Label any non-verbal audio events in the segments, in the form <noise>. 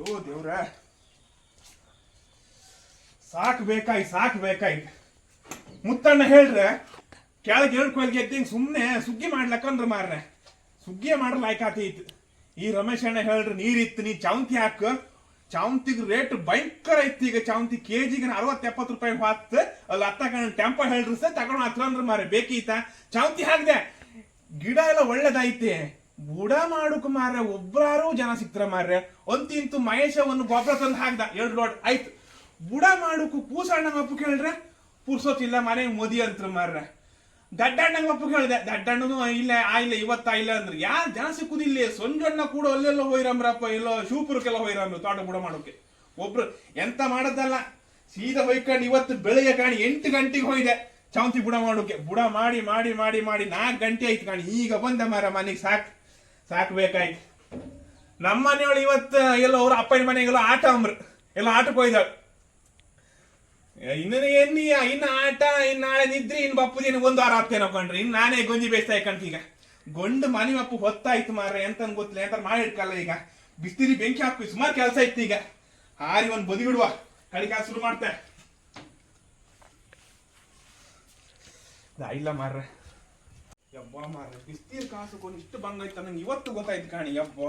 ಓ ದೇವ್ರ. ಸಾಕ್ ಬೇಕಾಯ್ ಸಾಕ್ ಬೇಕಾಯ್. ಮುತ್ತಣ್ಣ ಹೇಳ್ರೆ, ಕೆಳಗೆ ಎರಡು ಕೊಯ್ಲಿಗೆ ಎದ್ದಿಂಗ್ ಸುಮ್ಮನೆ ಸುಗ್ಗಿ ಮಾಡ್ಲಕ್ಕಂದ್ರ ಮಾರ್ರೆ. ಸುಗ್ಗಿಯೇ ಮಾಡ್ರ ಇತ್ತು ಈ ರಮೇಶ್ ಅಣ್ಣ ಹೇಳ್ರಿ, ನೀರಿತ್ತು, ನೀ ಚಾವಂತಿ ಹಾಕು. ಚಾವಂತಿಗೆ ರೇಟ್ ಭಯಂಕರ ಐತಿ ಈಗ. ಚಾವಂತಿ ಕೆಜಿಗೆ ಅರವತ್ತು ಎಪ್ಪತ್ತು ರೂಪಾಯಿ ಹಾತ್ ಅಲ್ಲಿ ಹತ್ತ ಟೆಂಪ ಹೇಳ್ರಿ ಸರ್ ತಗೊಂಡು ಹತ್ರ ಮಾರೆ ಬೇಕೀತ? ಚಾವಂತಿ ಹಾಕ್ದೆ. ಗಿಡ ಎಲ್ಲ ಒಳ್ಳೇದೈತೆ ಬುಡ ಮಾಡುಕ್ ಮಾರ್ರೆ ಒಬ್ರಾರು ಜನ ಸಿಕ್ತರ ಮಾರ್ರೆ. ಒಂದಿಂತು ಮಹೇಶವನ್ನು ಗೊಬ್ಬರ ತಂದು ಹಾಕ್ದ. ಎರಡು ಲೋಡ್ ಆಯ್ತು. ಬುಡ ಮಾಡುಕು ಕೂಸಣ್ಣ ಅಪ್ಪು ಕೇಳ್ರೆ? ಪುರ್ಸೋತಿಲ್ಲ ಮನೆ ಮೋದಿ ಅಂತ ಮಾರ್ರೆ. ದಡ್ಡಣ್ಣಂಗ ಅಪ್ಪು ಕೇಳಿದೆ, ದಡ್ಡಣ್ಣನು ಇಲ್ಲ, ಆ ಇಲ್ಲ, ಇವತ್ತ ಇಲ್ಲ ಅಂದ್ರೆ. ಯಾರು ಜನ ಸಿಕ್ಕುದಿಲ್ಲ, ಸೊಂಜಣ್ಣ ಕೂಡ ಅಲ್ಲೆಲ್ಲ ಹೋಯ್ರಮ್ರಪ್ಪ ಎಲ್ಲೋ ಶಿವಪುರಕ್ಕೆಲ್ಲ ಹೋಯ್ರಮ್ರು ತೋಟ ಬುಡ ಮಾಡೋಕೆ. ಒಬ್ರು ಎಂತ ಮಾಡದಲ್ಲ ಸೀದಾ ಹೊಯ್ಕೊಂಡು ಇವತ್ತು ಬೆಳಿಗ್ಗೆ ಕಾಣಿ ಎಂಟು ಗಂಟೆಗೆ ಹೋಯ್ದೆ. ಚೌಂತಿ ಬುಡ ಮಾಡೋಕೆ. ಬುಡ ಮಾಡಿ ಮಾಡಿ ಮಾಡಿ ಮಾಡಿ ನಾಲ್ಕು ಗಂಟೆ ಆಯ್ತು ಕಾಣಿ ಈಗ ಬಂದ ಮಾರ ಮನೆಗೆ ಸಾಕ್. ಸಾಕ್ಬೇಕಾಯ್ತು ನಮ್ಮ ಮನೆಯವಳು ಇವತ್ತು ಎಲ್ಲೋ ಅವ್ರ ಅಪ್ಪನ ಮನೆಗೆಲ್ಲ ಆಟ ಅಂಬ್ರು. ಎಲ್ಲ ಆಟಕ್ಕೆ ಹೋಯ್ದಾಳು. ಇನ್ನು ಎನ್ನಿ ಇನ್ನು ಆಟ, ಇನ್ನು ನಾಳೆ ನಿದ್ರಿ, ಇನ್ನು ಬಪ್ಪುದಿನ ಒಂದು ವಾರ ಆಗ್ತೇನೆ ಕಣ್ರಿ. ಇನ್ನು ನಾನೇ ಗೊಂಜಿ ಬೇಯಿಸ್ತಾ ಇಕ್ಕಂತ ಈಗ ಗೊಂಡು ಮನೆ ಮಪ್ಪು ಹೊತ್ತಾಯ್ತು ಮಾರ್ರೆ ಎಂತ ಗೊತ್ತಿಲ್ಲ. ಎಂತ ಮಾಡಿ ಇಟ್ಕಲ್ಲ ಈಗ. ಬಿಸ್ತಿರಿ ಬೆಂಕಿ ಹಾಕಿ ಸುಮಾರು ಕೆಲಸ ಇತ್ತು ಈಗ. ಹಾರಿ ಒಂದು ಬದಿ ಬಿಡುವ ಕಡಿಕ ಶುರು ಮಾಡ್ತೆ. ಇಲ್ಲ ಮಾರ್ರೆ. ಯಬ್ಬ ಮಾರ್ರೆ, ಬಿಸ್ತೀರ್ ಕಾಸು ಕೊಂಡು ಇಷ್ಟು ಬಂಗಾಯ್ತ ನಂಗೆ ಇವತ್ತು ಗೊತ್ತಾಯ್ತು ಕಾಣಿ ಯಬ್ಬ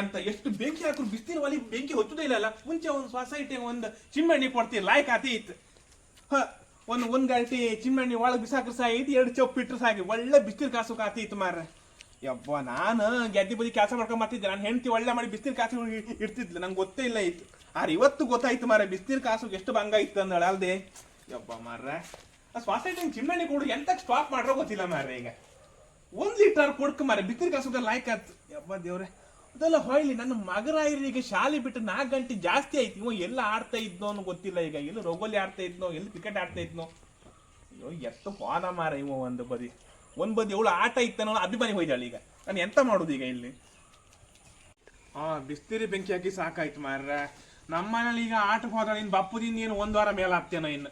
ಎಂತ ಎಷ್ಟು ಬೆಂಕಿ ಹಾಕ್ರು, ಬಿಸ್ತೀರ್ ಒಲಿ ಬೆಂಕಿ ಹೊಚ್ಚುದೇ ಇಲ್ಲ ಮುಂಚೆ ಒಂದು ಸೊಸೈಟಿ ಒಂದು ಚಿಮ್ಮಣ್ಣಿ ಕೊಡ್ತೀರಿ ಲಾಯ್ಕ್ ಆತಿ ಇತ್ತು. ಹ, ಒಂದು ಒಂದು ಗಂಟೆ ಚಿಮ್ಮಣ್ಣಿ ಒಳಗೆ ಬಿಸಾಕ್ರು ಸಾಯಿತು ಎರಡು ಚೌಪ್ ಇಟ್ರು ಸಾಗಿ ಒಳ್ಳೆ ಬಿಸ್ತೀರ್ ಕಾಸು ಕಾತಿ ಇತ್ತು ಮಾರ್ರೆ. ಯಬ್ಬ ನಾನು ಗೆದ್ದಿ ಬದಿ ಕೆಲಸ ಮಾಡ್ಕೊಂಡ್ ಬರ್ತಿದ್ದೆ, ನಾನು ಹೆಂಡತಿ ಒಳ್ಳೆ ಮಾಡಿ ಬಿಸ್ತೀರ್ ಕಾಸು ಇಡ್ತಿದ್ಲು, ನಂಗೆ ಗೊತ್ತೇ ಇಲ್ಲ ಇತ್ತು. ಆದ್ರೆ ಇವತ್ತು ಗೊತ್ತಾಯ್ತು ಮಾರ್ರೆ, ಬಿಸ್ತೀರ್ ಕಾಸು ಎಷ್ಟು ಬಂಗ ಇತ್ತು ಅಂದಳ ಅಲ್ದೆ ಯಬ್ಬ ಮಾರ್ರೆ. ಆ ಸೊಸೈಟಿ ಚಿಮ್ಮಣ್ಣಿ ಕೊಡು ಎಂತ ಸ್ಟಾಪ್ ಮಾಡ್ರೋ ಗೊತ್ತಿಲ್ಲ ಮಾರ್ರೆ ಈಗ. ಒಂದ್ ಲೀಟರ್ ಕೊಡ್ಕ ಮಾರೆ ಬಿತ್ತಿರ್ ಕಾಸುಗ ಲಾಯ್ಕ್ ಆಯ್ತು ಯಬ್ಬ ದೇವ್ರೆ, ಅದೆಲ್ಲ ಹೊಯ್ಲಿ, ನನ್ನ ಮಗರಾಯರಿಗೆ ಶಾಲೆ ಬಿಟ್ಟು ನಾಲ್ಕು ಗಂಟೆ ಜಾಸ್ತಿ ಆಯ್ತು. ಇವ ಎಲ್ಲ ಆಡ್ತಾ ಇದ್ನೋ ಅನ್ನೋ ಗೊತ್ತಿಲ್ಲ ಈಗ. ಎಲ್ಲಿ ರೋಗೋಲಿ ಆಡ್ತಾ ಇದ್ನೋ, ಎಲ್ಲಿ ಕ್ರಿಕೆಟ್ ಆಡ್ತಾ ಇದ್ನೋ. ಅಯ್ಯೋ ಎತ್ತು ಪಾನ ಮಾರ ಇವ ಒಂದು ಬದಿ. ಒಂದು ಬದಿ ಅವಳು ಆಟ ಇತ್ತನೋ ಅಭಿಮಾನಿ ಹೋಯ್ದಾಳ ಈಗ. ನಾನು ಎಂತ ಮಾಡುದು ಈಗ ಇಲ್ಲಿ? ಹಾ ಬಿಸ್ತಿರಿ ಬೆಂಕಿ ಹಾಕಿ ಸಾಕಾಯ್ತು ಮಾರ್ರೆ. ನಮ್ಮ ಮನೇಲಿ ಈಗ ಆಟಕ್ಕೆ ಹೋದ ಬಪ್ಪು ದಿನ ಏನು ಒಂದು ವಾರ ಮೇಲೆ ಆಗ್ತೇನೋ ಇನ್ನು.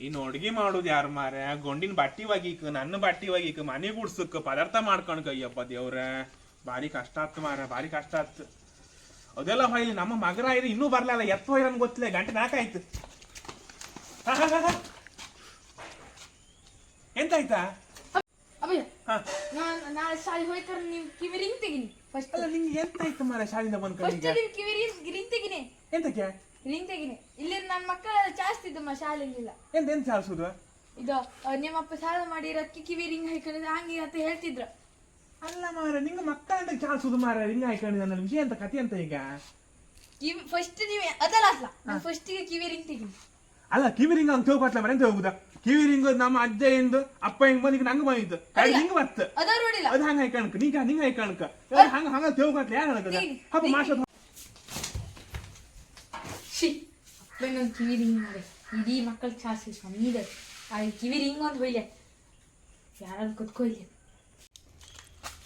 ಇನ್ನು ಅಡ್ಗಿ ಮಾಡೋದು ಯಾರು ಮಾರ ಗೊಂಡಿನ ಬಟ್ಟಿ ಒಗೀಕ ನನ್ನ ಬಟ್ಟಿ ಒಗೀಕ ಮನೆ ಗುಡ್ಸಕ್ ಪದಾರ್ಥ ಮಾಡ್ಕೊಂಡ್ ಅಯ್ಯಪ್ಪ ದೇವ್ರ. ಭಾರಿ ಕಷ್ಟ ಆತ್ ಮಾರ ಭಾರಿ ಕಷ್ಟ ಆತ್. ಅದೆಲ್ಲ ಹೊಯ್ಲಿ ನಮ್ಮ ಮಗರ ಇರಿ ಇನ್ನೂ ಬರ್ಲಲ್ಲ ಎತ್ತ ನನ್ಗೆ ಗೊತ್ತಿಲ್ಲ ಗಂಟೆ ನಾಲ್ಕಾಯ್ತು. ಎಂತಾಯ್ತಾ? ಹಾ. ನಾನು ಶಾಲೆ ಹೋಯ್ತಾರೆ ನೀವು ಕಿವಿ ರಿಂಗ್ ತೆಗಿನಿ ಫಸ್ಟ್ ಅಲ್ಲ ನಿಂಗೆ ಎಂತಾಯ್ತು ಮಾರ ಶಾಲಿಂದ ಬಂದ್ ಫಸ್ಟ್ ಕಡೆಗೆ ನೀವು ಕಿವಿ ರಿಂಗ್ ರಿಂಗ್ ತೆಗಿನಿ. ಎಂತಕ್ಕೆ? ರಿಂಗ್ ತೆಗಿನಿ. ಇಲ್ಲಿ ನನ್ನ ಮಕ್ಕಳ ಜಾಸ್ತಿ ಇದ್ದಮ್ಮ ಶಾಲೆಗಿಲ್ಲ. ಎಂತ ಎಂತ ಸಾಲ್ಸುದು ಇದು ನಿಮ್ಮ ಅಪ್ಪ ಸಾಲ ಮಾಡಿರೋದಕ್ಕೆ ಕಿವಿ ರಿಂಗ್ ಹಾಕೊಂಡಿದ್ದು ಹಂಗೆ ಅಂತ ಹೇಳ್ತಿದ್ರು. ಅಲ್ಲ ಮಾರ ನಿಂಗೆ ಮಕ್ಕಳಂತ ಚಾಲ್ಸುದು ಮಾರ ರಿಂಗ್ ಹಾಕೊಂಡಿದ್ದ ನನ್ನ ವಿಷಯ ಅಂತ ಕತೆ ಅಂತ ಈಗ? ಕಿವಿ ಫಸ್ಟ್ ನೀವು ಅದಲ್ಲ ಅಲ್ಲ. ಫಸ್ಟಿಗೆ ಕಿವಿ ರಿಂಗ್ ತೆಗಿನಿ. ಅಲ್ಲ ಕಿವಿ ರಿಂಗ್ ಅಂತ ತಗೋಪಟ್ಲ ಮನೆ ಹೋಗುದ? ಕಿವಿ ರಿಂಗ್ ನಮ್ಮ ಅಜ್ಜ ಎಂದು ಅಪ್ಪ ಹಿಂಗ್ ಬಂದಿಗೆ ನಂಗೆ ಬಂದಿದ್ದು. ಕೈ ಹಿಂಗ್ ಬತ್ತ. ಅದ ನೋಡಿಲ್ಲ. ಅದು ಹಂಗ ಹಾಕಣಕ ನೀಗ ನಿಂಗ ಹಾಕಣಕ ಹಂಗ ಹಂಗ ತಗೋಪಟ್ಲ ಯಾರು ಹೇಳಕದ ಹೀಗೆ, ಹಬ್ಬ ಮಾಸ ಶಿ ಒಂದು ಕಿವಿ ರಿಂಗ್ ನೋಡಿ ಇಡೀ ಮಕ್ಕಳ ಚಾಸಿ ಸಣ್ಣ ಆ ಕಿವಿ ರಿಂಗ್ ಒಂದು ಹೊಯ್ಲೆ ಯಾರು ಕುತ್ಕೊಯ್ಲಿ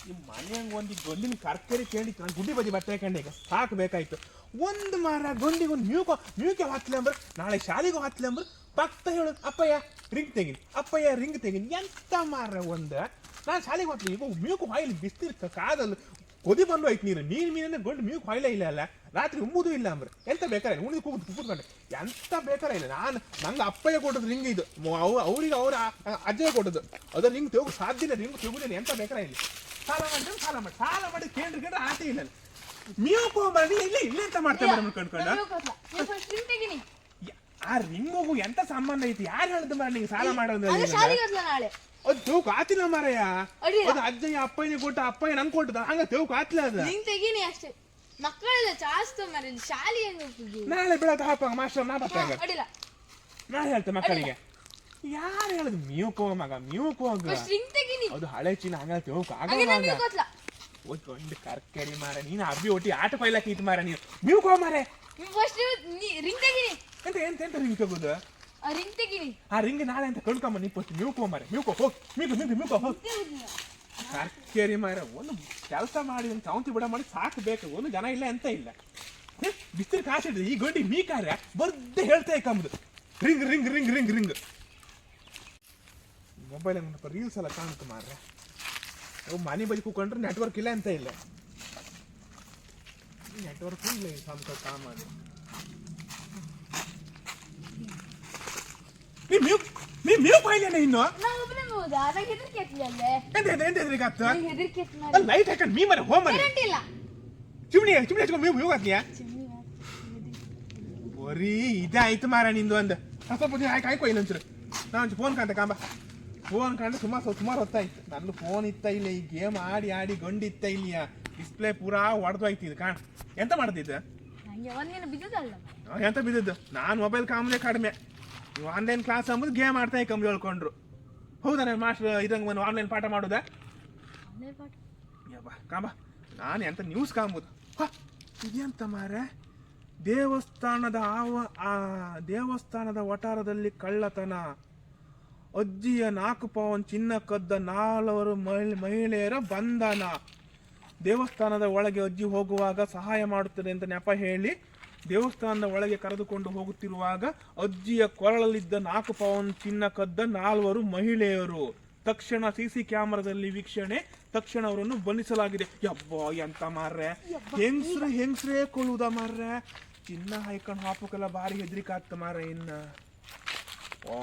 ನಿಮ್ಮ ಮನ್ಯಾಗ ಒಂದು ಗೊಂದಿನ ಕರ್ಕರಿ ಕೇಳಿ ನಾನು ಗುಡ್ಡಿ ಬದಿ ಬಟ್ಟೆ ಹಾಕೊಂಡೆ ಈಗ ಸಾಕು ಬೇಕಾಯ್ತು. ಒಂದು ಮಾರ ಗೊಂದಿಗೆ ಒಂದು ಮ್ಯೂಕೋ ಮ್ಯೂಕೆ ಹಾಕ್ಲಿ ಅಂದ್ರೆ, ನಾಳೆ ಶಾಲೆಗೂ ಹಾಕ್ಲಿ ಅಂದ್ರೆ ಪಕ್ಕ ಹೇಳು, ಅಪ್ಪಯ್ಯ ರಿಂಗ್ ತೆಗಿನಿ, ಅಪ್ಪಯ್ಯ ರಿಂಗ್ ತೆಗಿನಿ. ಎಂತ ಮಾರ ಒಂದು. ನಾನು ಶಾಲೆಗೆ ಹಾಕ್ಲಿ ಈಗ ಮ್ಯೂಕು ಹಾಯಿಲಿ ಬಿಸ್ತಿರ್ ಕಾದಲ್ಲ ಕೊದಿ ಬಂದು ಐತಿ ನೀರು ನೀನು ಮೀನನ್ನ ಗೊಂಡು ಮ್ಯೂಕ್ ಕಾಯಿಲೆ ಇಲ್ಲ ಅಲ್ಲ. ರಾತ್ರಿ ಉಮ್ಮುದು ಇಲ್ಲ ಅಂಬ್ರೆ ಎಂತ ಬೇಕಾರೆ ಉಣಿದು ಕೂಗುದು ಕೂತ್ಕೊಂಡೆ ಎಂತ ಬೇಕಾರೆ ಇಲ್ಲ. ನಾನು ನಂಗೆ ಅಪ್ಪಯ್ಯ ಕೊಟ್ಟದ್ದು ರಿಂಗ್ ಇದು. ಅವು ಅವ್ ಅವ್ರಿಗೆ ಅವ್ರ ಅಜ್ಜಯ್ಯ ಕೊಟ್ಟದ್ದು. ಅದ್ರ ರಿಂಗ್ ತೆಗು ಸಾಧ್ಯ ಇಲ್ಲ ರಿಂಗ್ ತೆಗುದಿಲ್ಲ ಎಂತ ಬೇಕಾರೆ ಇಲ್ಲ. ಸಾಲ ಮಾಡಿದ್ರೆ ಸಾಲ ಮಾಡಿ. ಸಾಲ ಮಾಡಿ ಕೇಂದ್ರ ಕೇಂದ್ರ ಆಟ ಇಲ್ಲ ಮ್ಯೂಕ್ ಹೋಗ್ಬಾರ್ದು ಇಲ್ಲ ಇಲ್ಲೇ ಎಂತ ಮಾಡ್ತೇವೆ ಮೇಡಮ್ ಕಣ್ಕೊಂಡ? ಆ ರಿಂಗ್ ಎಂತ ಸಂಬಂಧ ಐತಿ? ಯಾರು ಹೇಳ್ದು ಮಾರ ನಿಂಗೆ ಸಾಲ ಮಾಡೋದು ಅದು ದೇವ್ ಆತಿನ ಮಾರಯ್ಯ ಅಡ್ಡಿಲ್ಲ. ಅದು ಅಜ್ಜಯ್ಯ ಅಪ್ಪಯ್ಯನಿಗೆ ಕೊಟ್ಟ ಅಪ್ಪಯ್ಯ ನಂಗೆ ಕೊಟ್ಟದ. ಹಂಗ ದೇವ್ ಆತ್ಲ ಅದ. ನಿಂಗ್ ತೆಗೀನಿ ಅಷ್ಟೇ. ಮಕ್ಕಳೆಲ್ಲ ಜಾಸ್ತಿ ಮರ ಶಾಲೆ ಹೆಂಗ್ ಹೋಗ್ತಿದ್ವಿ ನಾಳೆ ಬೆಳಗ್ಗೆ ಹಾಪ ಮಾಸ್ಟರ್ ನಾ ಬರ್ತಾಗ ಅಡಿಲ್ಲ. ನಾಳೆ ಹೇಳ್ತೆ ಮಕ್ಕಳಿಗೆ. ಯಾರು ಹೇಳುದು? ಮ್ಯೂಕೋ ಮಗ ಮ್ಯೂಕೋ ಹೋಗ ಫಸ್ಟ್ ರಿಂಗ್ ತೆಗೀನಿ. ಅದು ಹಳೆ ಚೀನ ಹಂಗ ದೇವ್ ಹಾಗೆ ಆಗಲ್ಲ ನಮಗೆ ಗೊತ್ತಲ್ಲ ಒಂದು ಕರ್ಕರಿ ಮಾರ ನೀನು ಅಬ್ಬಿ ಒಟ್ಟಿ ಆಟ ಪೈಲಕ್ಕೆ ಇತ್ತು ಮಾರ ನೀನು. ಮ್ಯೂಕೋ ಮಾರೆ ನೀವು ಫಸ್ಟ್ ರಿಂಗ್ ತೆಗೀನಿ. ಎಂತ ಎಂತ ಎಂತ ರಿಂಗ್ ತಗೋದು? ಆ ರಿಂಗ್ ತೆಗೀನಿ ಆ ರಿಂಗ್ ನಾಳೆ ಅಂತ ಕಣ್ಕೊಂಬ ನೀ ಫಸ್ಟ್ ಮ್ಯೂಕೋ ಮಾರೆ ಮ್ಯೂಕೋ ಹೋಗಿ. ಮ್ಯೂಕೋ ಮ್ಯೂಕೋ ಮ್ಯೂಕೋ ಹೋಗ್. ಕರ್ಕೇರಿ ಮಾರ ಒಂದು ಕೆಲಸ ಮಾಡಿ ಒಂದು ಚೌಂತಿ ಬಿಡ ಮಾಡಿ ಸಾಕು ಬೇಕು. ಒಂದು ಜನ ಇಲ್ಲ ಅಂತ ಇಲ್ಲ. ಬಿಸ್ತಿರಿ ಕಾಸಿಡ್ರಿ ಈ ಗಂಡಿ ಮೀ ಕಾರ್ಯ ಬರ್ದೆ ಹೇಳ್ತಾ ಕಂಬದು ring ring ring ring ring mobile reels ಎಲ್ಲ ಕಾಣುತ್ತೆ ಮಾರ್ರೆ. ಅವು ಮನೆ ಬದಿ ಕೂಕೊಂಡ್ರೆ ನೆಟ್ವರ್ಕ್ ಇಲ್ಲ ಅಂತ ಇಲ್ಲ. ನೆಟ್ವರ್ಕ್ ಇಲ್ಲ ಈ ಸ್ವಂತ ನೀ ಮ್ಯೂಕ್ ನೀ ಮ್ಯೂಕ್ ಇನ್ನು? ಒಬ್ಬನೇ ಹೋದ ಹೆದರಿಕೆ ಎಂತ ಎಂತ ಎಂತ ಹೆದರಿಕೆ ಲೈಟ್ ಹಾಕೊಂಡು ಮೀ ಮರೆ ಹೋಮ್ ಕರೆಂಟ್ ಇಲ್ಲ. ಚಿಮ್ನಿ ಚಿಮ್ನಿ ಹಚ್ಕೊಂಡು ಮ್ಯೂ ಬರೀ ಇದಾಯ್ತು ಆಯ್ತು ಮಾರ ನಿಂದು ಅಂದ. ಸ್ವಲ್ಪ ದಿನ ಆಯ್ಕೋ ನಾನು ಫೋನ್ ಕಾಂತ ಕಾಂಬ. ಫೋನ್ ಕಂಡು ಸುಮಾರು ಸುಮಾರು ಹೊತ್ತಾಯ್ತು. ನಂದು ಫೋನ್ ಇತ್ತ ಇಲ್ಲ ಈ ಗೇಮ್ ಆಡಿ ಆಡಿ ಗಂಡು ಇತ್ತ ಇಲ್ಲಿಯ. ಡಿಸ್ಪ್ಲೇ ಪೂರಾ ಹೊಡೆದೋಯ್ತು ಇದು ಕಾಣ. ಎಂತ ಮಾಡ್ತಿದ್ದ ಎಂತ ಬಿದ್ದದ್ದು? ನಾನು ಮೊಬೈಲ್ ಕಾಮನೆ ಕಡಿಮೆ. ಆನ್ಲೈನ್ ಕ್ಲಾಸ್ ಅಂಬುದು ಗೇಮ್ ಆಡ್ತಾ ಕಂಬಿ ಹೇಳ್ಕೊಂಡ್ರು ಹೌದಾ ನನ್ನ ಮಾಸ್ಟರ್ ಇದಂಗೆ ಒಂದು ಆನ್ಲೈನ್ ಪಾಠ ಮಾಡುದ? ಯಬ್ಬ ಕಾಂಬ ನಾನು ಎಂತ ನ್ಯೂಸ್ ಕಾಂಬುದು ಇದೆಂತ ಮಾರೆ ದೇವಸ್ಥಾನದ ಆವ ಆ ದೇವಸ್ಥಾನದ ವಟಾರದಲ್ಲಿ ಕಳ್ಳತನ. ಅಜ್ಜಿಯ ನಾಲ್ಕು ಪವನ್ ಚಿನ್ನ ಕದ್ದ ನಾಲ್ವರು ಮಹಿಳೆ ಮಹಿಳೆಯರ ಬಂಧನ. ದೇವಸ್ಥಾನದ ಒಳಗೆ ಅಜ್ಜಿ ಹೋಗುವಾಗ ಸಹಾಯ ಮಾಡುತ್ತದೆ ಅಂತ ನೆಪ ಹೇಳಿ ದೇವಸ್ಥಾನದ ಒಳಗೆ ಕರೆದುಕೊಂಡು ಹೋಗುತ್ತಿರುವಾಗ ಅಜ್ಜಿಯ ಕೊರಳಲ್ಲಿದ್ದ ನಾಲ್ಕು ಪವನ್ ಚಿನ್ನ ಕದ್ದ ನಾಲ್ವರು ಮಹಿಳೆಯರು. ತಕ್ಷಣ ಸಿಸಿ ಕ್ಯಾಮರಾದಲ್ಲಿ ವೀಕ್ಷಣೆ ತಕ್ಷಣ ಅವರನ್ನು ಬಂಧಿಸಲಾಗಿದೆ. ಯಬ್ಬ ಎಂತ ಮಾರ್ರೆ. ಹೆಂಗ್ಸ್ರು ಹೆಂಗ್ಸ್ರೇ ಕೊಳ್ಳುದ ಮಾರ್ರೆ? ಚಿನ್ನ ಹಾಯ್ಕೊಂಡು ಹಾಪಕ್ಕೆಲ್ಲ ಭಾರಿ ಹೆದರಿಕೆ ಆಗ್ತ ಮಾರ್ರೆ ಇನ್ನ. ಓ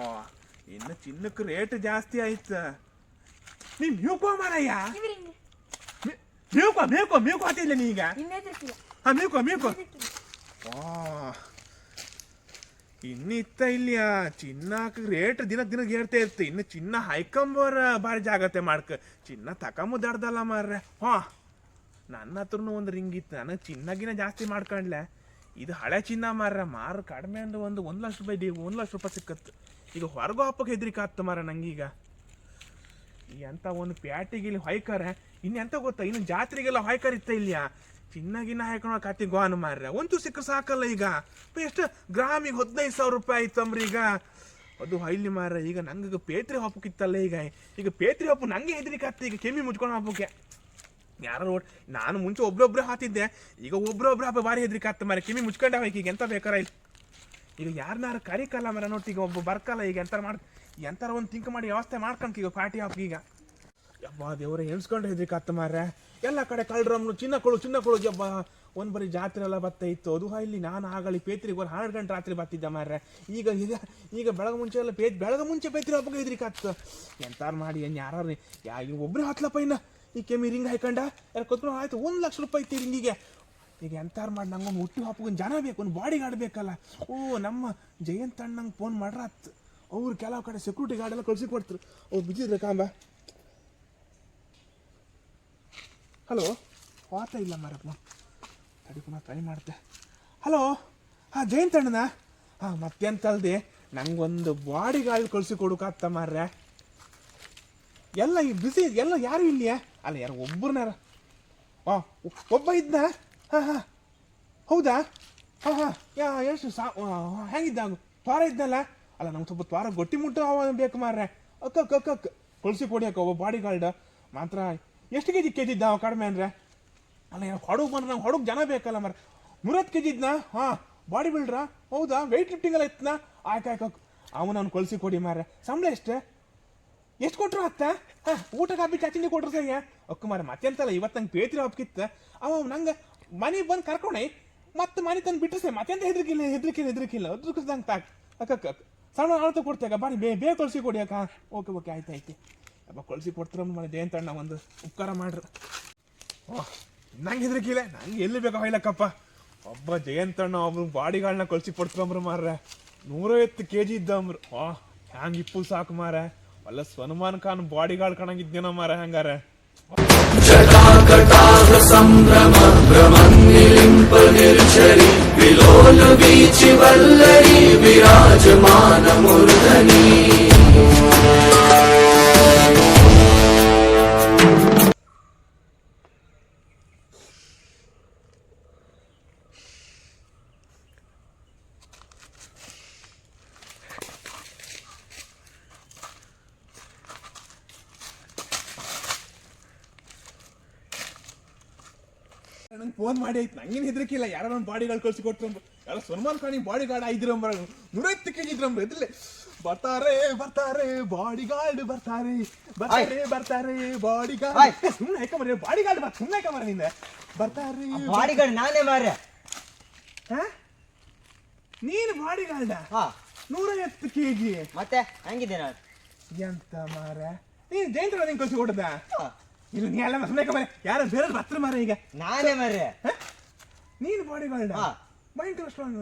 ಇನ್ನು ಚಿನ್ನಕ್ಕೆ ರೇಟ್ ಜಾಸ್ತಿ ಆಯ್ತ. ನೀನ್ ಮ್ಯೂಕೋ ಮಾರಯ್ಯ? ಮ್ಯೂಕೋ ಮ್ಯೂಕೋ ಮ್ಯೂಕೋ ಆತಿಲ್ಲ ನೀ ಈಗ? ಇನ್ನು ಹೆದರಿಕಿಲ್ಲ ಹಾ ಮ್ಯೂಕೋ ಮ್ಯೂಕೋ. ಓ ಇತ್ತ ಇಲ್ಲಿಯ? ಚಿನ್ನಕ್ ರೇಟ್ ದಿನ ದಿನ ಏರ್ತಾ ಇರುತ್ತೆ. ಇನ್ನು ಚಿನ್ನ ಹಾಯ್ಕೊಂಬರ ಭಾರಿ ಜಾಗತೆ ಮಾಡ್ಕ. ಚಿನ್ನ ತಕೊಂಬುದಾಡ್ದಲ್ಲ ಮಾರ್ರೆ. ಹಾ. ನನ್ನ ಹತ್ರನೂ ಒಂದು ರಿಂಗ್ ಇತ್ತು. ನನಗೆ ಚಿನ್ನಗಿನ ಜಾಸ್ತಿ ಮಾಡ್ಕೊಂಡ್ಲೆ. ಇದು ಹಳೆ ಚಿನ್ನ ಮಾರ್ರೆ. ಮಾರು ಕಡಿಮೆ ಅಂದ್ರೆ ಒಂದು ಒಂದು ಲಕ್ಷ ರೂಪಾಯಿ ಒಂದು ಲಕ್ಷ ರೂಪಾಯಿ ಸಿಕ್ಕತ್ತು. ಈಗ ಹೊರಗು ಹಪ್ಪಕ್ಕೆ ಹೆದ್ರಿಕೆ ಆಗ್ತ ಮಾರ ನಂಗೀಗ. ಈ ಅಂತ ಒಂದು ಪ್ಯಾಟಿಗೆ ಇಲ್ಲಿ ಹೊಯ್ಕರೆ ಎಂತ ಗೊತ್ತಾ? ಇನ್ನು ಜಾತ್ರೆಗೆಲ್ಲ ಹೊಯ್ಕಾರ ಇತ್ತ ಇಲ್ಲಿಯ ಚಿನ್ನಗಿನ್ನ ಹಾಕೊಂಡು ಕತ್ತಿ ಗೋನ್ ಮಾರ್ರೆ. ಒಂದು ಸಿಕ್ಕ ಸಾಕಲ್ಲ ಈಗ. ಎಷ್ಟು ಗ್ರಾಮಿಗೆ ಹದಿನೈದು ಸಾವಿರ ರೂಪಾಯಿ ಆಯ್ತಂಬ್ರಿ ಈಗ. ಅದು ಹೈಲಿ ಮಾರ್ರೆ. ಈಗ ನಂಗೆ ಪೇತ್ರಿ ಹಬ್ಬಕ್ಕಿತ್ತಲ್ಲ ಈಗ. ಈಗ ಪೇತ್ರಿ ಹಬ್ಬ ನಂಗೆ ಹೆದ್ರಿಕೆ ಆಗ್ತದೆ ಈಗ ಕೆಮ್ಮಿ ಮುಚ್ಕೊಂಡು ಹಬ್ಬಕ್ಕೆ ಯಾರು ನೋಡ್, ನಾನು ಮುಂಚೆ ಒಬ್ರೊಬ್ರು ಹಾತಿದ್ದೆ. ಈಗ ಒಬ್ರೊಬ್ರು ಹಬ್ಬ ಭಾರಿ ಹೆದ್ರಿಕೆ ಆಗ್ತ ಮಾರೆ ಕಿಮಿ ಮುಚ್ಕೊಂಡೆ ಈಗ. ಎಂತ ಬೇಕಾರ ಇಲ್ಲ. ಈಗ ಯಾರನ್ನಾರ ಕರಿಕಲ್ಲ ಮರ ನೋಟ್ ಈಗ ಒಬ್ಬ ಬರ್ಕಲ್ಲ ಈಗ. ಎಂತಾರು ಮಾಡ್, ಎಂತಾರ ಒಂದು ತಿಂಕ್ ಮಾಡಿ ವ್ಯವಸ್ಥೆ ಮಾಡ್ಕೊಂಡ್ ಈಗ ಪಾರ್ಟಿ ಹಾಕಿ ಈಗ. ಯಬ್ಬ, ದೇವ್ರೆ, ಎಣ್ಸ್ಕೊಂಡ್ರೆ ಹೆದ್ರಿಕೆ ಕತ್ತ ಮಾರ್ರೆ. ಎಲ್ಲ ಕಡೆ ಕಳ್ಳರಮ್ಮನು ಚಿನ್ನ ಕೊಳು ಚಿನ್ನ ಕೊಳು ಜಬ್ಬ ಒಂದು ಬರೀ ಜಾತ್ರೆ ಎಲ್ಲ ಬತ್ತ ಇತ್ತು. ಅದು ಇಲ್ಲಿ ನಾನು ಆಗಲಿ ಪೇತ್ರಿಗೆ ಒಂದು ಹನ್ನೆರಡು ಗಂಟೆ ರಾತ್ರಿ ಬತ್ತಿದ್ದ ಮಾರ್ರೆ. ಈಗ ಈಗ ಈಗ ಬೆಳಗ್ಗೆ ಮುಂಚೆ ಎಲ್ಲ ಪೇತ್ ಬೆಳಗ್ಗೆ ಮುಂಚೆ ಪೇತ್ರಿ ಹಬ್ಬಕ್ಕೆ ಹೆದ್ರಿಕೆ ಕತ್ತ ಎಂತಾರು ಮಾಡಿ, ಏನು ಯಾರು ಯಾ ಒಬ್ರೇ ಹತ್ಲಪ್ಪ ಇನ್ನ. ಈ ಕೆಮ್ಮಿ ರಿಂಗ್ ಹಾಕೊಂಡ ಎಲ್ಲ ಕೊತ್ಕೊಂಡು ಆಯ್ತು, ಒಂದು ಲಕ್ಷ ರೂಪಾಯಿ ಐತಿ ರಿಂಗಿಗೆ ಈಗ ಎಂತಾರು ಮಾಡಿ, ನಂಗೊಂದು ಹುಟ್ಟು ಹಾಪಗೊಂದು ಜನ ಬೇಕು, ಒಂದು ಬಾಡಿ ಗಾರ್ಡ್ ಬೇಕಲ್ಲ. ಓ, ನಮ್ಮ ಜಯಂತ್ ಅಣ್ಣಂಗೆ ಫೋನ್ ಮಾಡ್ರ ಅವ್ರು ಕೆಲವು ಕಡೆ ಸೆಕ್ಯೂರಿಟಿ ಗಾರ್ಡ್ ಎಲ್ಲ ಕಳ್ಸಿ ಕೊಡ್ತಾರೆ. ಓ, ಬಿದ್ದಿದ್ರೆ ಕಾಂಬ? ಹಲೋ ವಾತ ಇಲ್ಲ ಮಾರಪ್ಪ. ತಡಿ ಪುನಃ ಟ್ರೈ ಮಾಡ್ತೆ. ಹಲೋ ಹಾಂ, ಜಯಂತ್ ಅಣ್ಣನ? ಹಾಂ ಮತ್ತೆಂತಲ್ದೆ ನಂಗೊಂದು ಬಾಡಿ ಗಾರ್ಡ್ ಕಳಿಸಿ ಕೊಡೋಕಾಗ್ತ ಮಾರ್ರೆ. ಎಲ್ಲ ಈ ಬಿಸಿ ಎಲ್ಲ ಯಾರು ಇಲ್ಲಿಯಾ ಅಲ್ಲ, ಯಾರು ಒಬ್ಬರನ್ನಾರ ಆ, ಒಬ್ಬ ಇದ್ದ ಹಾಂ ಹಾಂ. ಹೌದಾ? ಹಾಂ ಹಾಂ. ಯಾ, ಎಷ್ಟು ಸಾ ಹೆಂಗಿದ್ದ? ತ್ವಾರ ಇದ್ನಲ್ಲ? ಅಲ್ಲ ನಮ್ಗೆ ಸ್ವಲ್ಪ ತ್ವಾರ ಗೊಟ್ಟಿ ಮುಟ್ಟು ಬೇಕು ಮಾರ್ರೆ. ಅಕ್ಕ ಕಕ್ಕ ಕಳಿಸಿ ಕೊಡಿ ಅಕ್ಕ, ಒಬ್ಬ ಬಾಡಿ ಗಾರ್ಡ್ ಮಾತ್ರ ಎಷ್ಟು ಕೆ ಜಿ ಕೆ ಜಿ ಇದ್ದ ಅವ ಕಡಿಮೆ ಅಂದರೆ? ಅಲ್ಲ ಹೊಡಗ್ ಬಂದ್ರೆ ನಂಗೆ ಹೊಡಗ್ ಜನ ಬೇಕಲ್ಲ ಮರ ಮೂರತ್ತು ಕೆ ಜಿದ್ನ ಹಾಂ ಬಾಡಿ ಬಿಲ್ಡ್ರಾ ಹೌದಾ? ವೆಯ್ಟ್ ಲಿಫ್ಟಿಂಗ್ ಎಲ್ಲ ಇತ್ತನಾ ಆಯ್ತು ಆಯ್ತು ಅವನು ಅವ್ನು ಕಳಿಸಿ ಕೊಡಿ ಮಾರ್ರೆ. ಸಂಬಳ ಎಷ್ಟು? ಎಷ್ಟು ಕೊಟ್ರು ಅತ್ತ? ಹಾ, ಊಟ ಕಾಪಿ ಚಾಚಿಂಡಿ ಕೊಟ್ರು ಸರಿಯ ಅಕ್ಕ ಮಾರ ಮತ್ತೆಂತಲ್ಲ ಇವತ್ತು ನಂಗೆ ಪೇತ್ರಿ ಹಬ್ಬಕ್ಕಿತ್ತ. ಅವ ನಂಗೆ ಮನೆಗೆ ಬಂದು ಕರ್ಕೊಂಡೆ ಮತ್ತೆ ಮನೆ ತಂದು ಬಿಟ್ಟರೆ ಅಂತ ಮತ್ತೆಂತ ಹೆದ್ರಿಕಿಲ್ಲ ಹೆದ್ರಿಕಿಲ್ಲ ಹೆದ್ರಿಕಿಲ್ಲ. ಅದ್ರಕ್ಕಂಗೆ ತಾಕ್. ಅಕ್ಕ ಅಕ್ಕ. ಸಣ್ಣ ಆಳ್ತು ಕೊಡ್ತೇಗ ಬಾರಿ ಬೇ ಬೇಗ ಕಳ್ಸಿ ಕೊಡಿ ಅಕ್ಕ. ಓಕೆ ಓಕೆ ಆಯ್ತು ಆಯ್ತು. ಅಪ್ಪ ಕಳ್ಸಿ ಕೊಡ್ತಾರ ಮನೆ ಜಯಂತಣ್ಣ ಒಂದು ಉಪಕಾರ ಮಾಡ್ರಿ. ಓ, ನಂಗೆ ಕೀಲೆ, ನಂಗೆ ಎಲ್ಲಿ ಬೇಕೋ ಹೊಯ್ಲಕ್ಕಪ್ಪ. ಒಬ್ಬ ಜಯಂತಣ್ಣ ಒಬ್ರು ಬಾಡಿಗಳನ್ನ ಕಳ್ಸಿ ಕೊಡ್ತಂಬ್ರು ಮಾರ್ರೆ. ನೂರೈವತ್ತು ಕೆ ಜಿ ಇದ್ದಮ್ರು ಓ, ಹ್ಯಾಂಗ ಇಪ್ಪು ಸಾಕು ಮಾರ ಅಲ್ಲ ಸಲ್ಮಾನ್ ಖಾನ್ ಬಾಡಿಗಾರ್ಡ್ ಕಣಂಗಿದ್ದೇನ ಮಾರ ಹಂಗಾರೆ. ನಂಗೆ ಫೋನ್ ಮಾಡಿ ಆಯ್ತು. ನಂಗೇನು ಹೆದರಿಕಿಲ್ಲ ಯಾರೋ ನನ್ನ ಬಾಡಿಗಾರ್ಡ್ ಕಳ್ಸಿ ಕೊಟ್ರಂಬ ಎಲ್ಲ ಸಲ್ಮಾನ್ ಖಾನಿ ಬಾಡಿ ಗಾರ್ಡ್ ಆಯ್ತಿರಂಬ್ರ ನೂರೈವತ್ತು ಕೆ ಜಿ ಇದ್ರಂಬ್ರ ಬರ್ತಾರೆ ಬರ್ತಾರೆ ಬಾಡಿ ಗಾರ್ಡ್ ಬರ್ತಾರೆ ಬರ್ತಾರೆ ಬರ್ತಾರೆ ಬಾಡಿ. ಗಾರ್ಡ್ ಸುಮ್ಮನೆ ಹಾಕಮರೆ ಬಾಡಿ ಗಾರ್ಡ್ ಬರ್ ಸುಮ್ಮನೆ ಹಾಕಮರೆ ನಿಂದ ಬರ್ತಾರೆ ಬಾಡಿಗಳು ನಾನೇ ಮಾರ್ರೆ. ಹಾ? ನೀನು ಬಾಡಿ ಗಾರ್ಡ ಹಾ. ನೂರೈವತ್ತು ಕೆಜಿ. ಮತ್ತೆ ಹಂಗಿದೆ ನಾನು. ಎಂತ ಮಾರ ನೀನು ಜಯಂತ್ರ ನಿಂಗೆ ಕಳ್ಸಿ ಕೊಡದ ಇಲ್ಲ ನೀ ಎಲ್ಲ ಸುಮ್ಮನೆ ಬರ ಯಾರು ಬೇರೆ ಹತ್ರ ಮಾರ ಈಗ. ನಾನೇ ಮಾರೆ? ನೀನು ಬಾಡಿ ಗಾರ್ಡ್ ಮೈಂಡ್ ಸ್ಟ್ರಾಂಗ್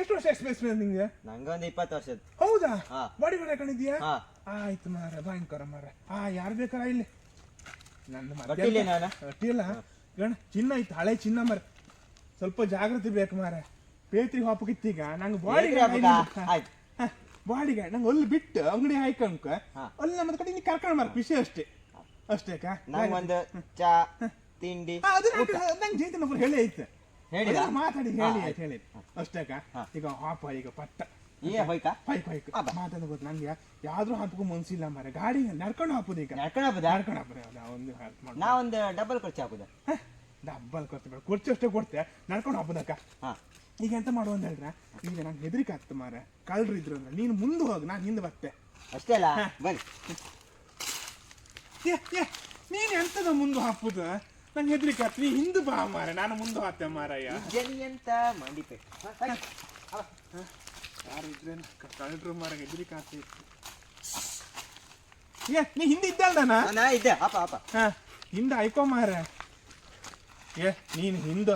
ಎಷ್ಟು ವರ್ಷ ಎಕ್ಸ್ಪೀರಿಯನ್ಸ್ ನಿಂಗೆ? ನಂಗೊಂದು ಇಪ್ಪತ್ತು ವರ್ಷದ ಹೌದಾ. ಬಾಡಿ ಗಾರ್ಡ್ ಹಾಕೊಂಡಿದ್ಯಾ ಆಯ್ತು ಮಾರ ಭಯಂಕರ ಮಾರ. ಆ ಯಾರು ಬೇಕಾರ ಇಲ್ಲಿ. ನಂದು ನಾನು. ಅಟ್ಟಿಲ್ಲ ಗಣ ಚಿನ್ನ ಇತ್ತು ಹಳೆ ಚಿನ್ನ ಮಾರ. ಸ್ವಲ್ಪ ಜಾಗೃತಿ ಬೇಕು ಮಾರ. ಪೇತ್ರಿ ಹಾಪಕಿತ್ತೀಗ ನಂಗೆ ಬಾಡಿ ಗಾರ್ಡ್. ಬಾಡಿ ಗಾರ್ಡ್ ನಂಗೆ ಅಲ್ಲಿ ಬಿಟ್ಟು ಅಂಗಡಿ ಹಾಯ್ಕೊಂಡ್ ಹಾ. ಅಲ್ಲಿ ನಮ್ಮ ಕಡೆ ನೀ ಕರ್ಕೊಂಡು ಮಾರ ಖುಷಿ ಅಷ್ಟೇ. ಅಷ್ಟೇ ನಂಗೊಂದು ಚಾ ತಿಂಡಿ ನಂಗೆ ಜೈತನ ಒಬ್ರು ಹೇಳಿ ಐತೆ ಹೇಳಿ ಮಾತಾಡಿ ಹೇಳಿ ಆಯ್ತು ಹೇಳಿ. ಅಷ್ಟೇ ಈಗ ಹಾಪ ಈಗ ಪಟ್ಟ. ಏ ಹೋಯ್ತಾ ಪೈಕ್ ಪೈಕ್ ಹಾ, ಬಾ. ಮಾತಾಡ ಗೊತ್ತು ನಂಗೆ ಯಾವ್ದು ಹಾಪಕ್ಕೂ ಮನ್ಸಿಲ್ಲ ಮಾರ. ಗಾಡಿ ನಡ್ಕೊಂಡು ಹಾಪುದು ಈಗ. ನಡ್ಕೊಂಡು ಹಬ್ಬದ ನಡ್ಕೊಂಡು ಹಾಪುದು ಒಂದು ಮಾಡಿ ನಾ ಒಂದು ಡಬಲ್ ಖರ್ಚು ಹಾಕುದ ಡಬ್ಬಲ್ ಬೇಡ. ಖರ್ಚು ಅಷ್ಟೇ ಕೊಡ್ತೆ. ನಡ್ಕೊಂಡು ಹಾಪುದಕ್ಕ ಹಾ. ಈಗ ಎಂತ ಮಾಡುವ ಅಂತ ಹೇಳ್ರ ಈಗ ನಂಗೆ ಹೆದರಿಕೆ ಆಗ್ತ ಮಾರ. ಕಳ್ರು ಇದ್ರು ಅಂದ್ರೆ ನೀನು ಮುಂದೆ ಹೋಗಿ ನಾನು ಹಿಂದೆ ಬರ್ತೆ. ಅಷ್ಟೇ ಅಲ್ಲ? ಬನ್ನಿ. ನೀನು ಎಂತದ ಮುಂದೆ ಹಾಕುದ? ನಂಗೆ ಹೆದರಿಕೆ ಆತ್. ನೀ ಹಿಂದೆ ಬಾ ಮಾರ ನಾನು ಮುಂದೆ ಹಾಕ್ತೆ ಮಾರಯ್ಯ. ಜನಿ ಅಂತ ಮಂಡಿಪೆ ಯಾರು ಇದ್ರೆ ಕಳ್ರು ಮಾರ ಹೆದರಿಕೆ ಆಗ್ತಿತ್ತು ಏ ನೀ ಹಿಂದೆ ಇದ್ದಲ್ದಾನ ನಾ ಇದ್ದೆ. ಅಪ್ಪ ಅಪ್ಪ ಹಾ ಹಿಂದೆ ಆಯ್ಕೊ ಮಾರ. ಏ ನೀನು ಹಿಂದೆ